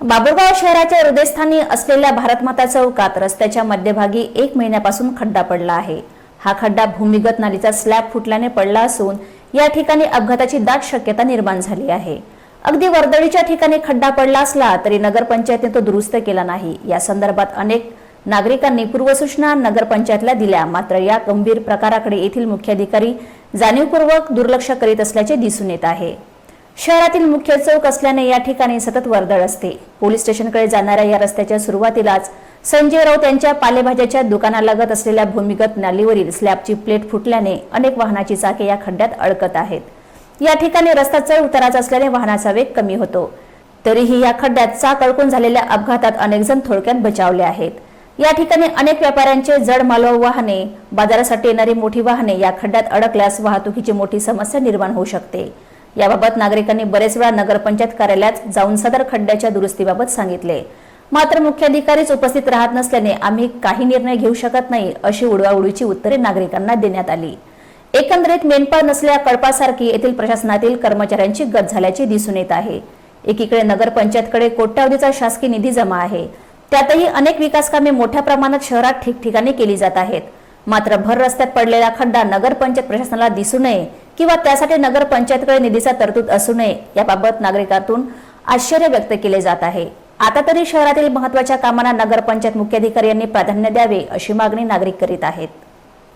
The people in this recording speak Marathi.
बाबुळगाव शहराच्या हृदयस्थानी असलेल्या भारतमाता चौकात रस्त्याच्या मध्यभागी एक महिन्यापासून खड्डा पडला आहे. हा खड्डा भूमिगत नालीचा स्लॅब फुटल्याने पडला असून या ठिकाणी अपघाताची दाट शक्यता निर्माण झाली आहे. अगदी वर्दळीच्या ठिकाणी खड्डा पडला असला तरी नगरपंचायतने तो दुरुस्त केला नाही. या संदर्भात अनेक नागरिकांनी पूर्वसूचना नगरपंचायतला दिल्या. मात्र या गंभीर प्रकाराकडे येथील मुख्याधिकारी जाणीवपूर्वक दुर्लक्ष करीत असल्याचे दिसून येत आहे. शहरातील मुख्य चौक असल्याने या ठिकाणी सतत वर्दळ असते. पोलीस स्टेशनकडे जाणाऱ्या या रस्त्याच्या सुरुवातीलाच संजय राऊत यांच्या पालेभाज्याच्या दुकानालगत असलेल्या भूमिगत नालीवरील स्लॅबची प्लेट फुटल्याने अनेक वाहनाची चाके या खड्ड्यात अडकत आहेत. या ठिकाणी रस्ता चढ उताराचा असल्याने वाहनाचा वेग कमी होतो. तरीही या खड्ड्यात चाक अडकून झालेल्या अपघातात अनेक जण थोडक्यात बचावले आहेत. या ठिकाणी अनेक व्यापाऱ्यांचे जड मालवाहू वाहने बाजारासाठी येणारी मोठी वाहने या खड्ड्यात अडकल्यास वाहतुकीची मोठी समस्या निर्माण होऊ शकते. याबाबत नागरिकांनी बरेच वेळा नगरपंचायत कार्यालयात जाऊन सदर खड्ड्याच्या दुरुस्तीबाबत सांगितले. मात्र मुख्याधिकारीच उपस्थित राहत नसल्याने आम्ही काही निर्णय घेऊ शकत नाही अशी उडवाउडीची उत्तरे नागरिकांना देण्यात आली. एकंदरीत मेंढपाळ नसलेल्या कळपासारखी येथील प्रशासनातील कर्मचाऱ्यांची गत झाल्याचे दिसून येत आहे. एकीकडे नगरपंचायतकडे कोट्यावधीचा शासकीय निधी जमा आहे. त्यातही अनेक विकास कामे मोठ्या प्रमाणात शहरात ठिकठिकाणी केली जात आहेत. मात्र भर रस्त्यात पडलेला खड्डा नगरपंचायत प्रशासनाला दिसू नये किंवा त्यासाठी नगरपंचायतकडे निधीचा तरतूद असू नये याबाबत नागरिकातून आश्चर्य व्यक्त केले जात आहे. आता तरी शहरातील महत्त्वाच्या कामांना नगरपंचायत मुख्याधिकारी यांनी प्राधान्य द्यावे अशी मागणी नागरिक करीत आहेत.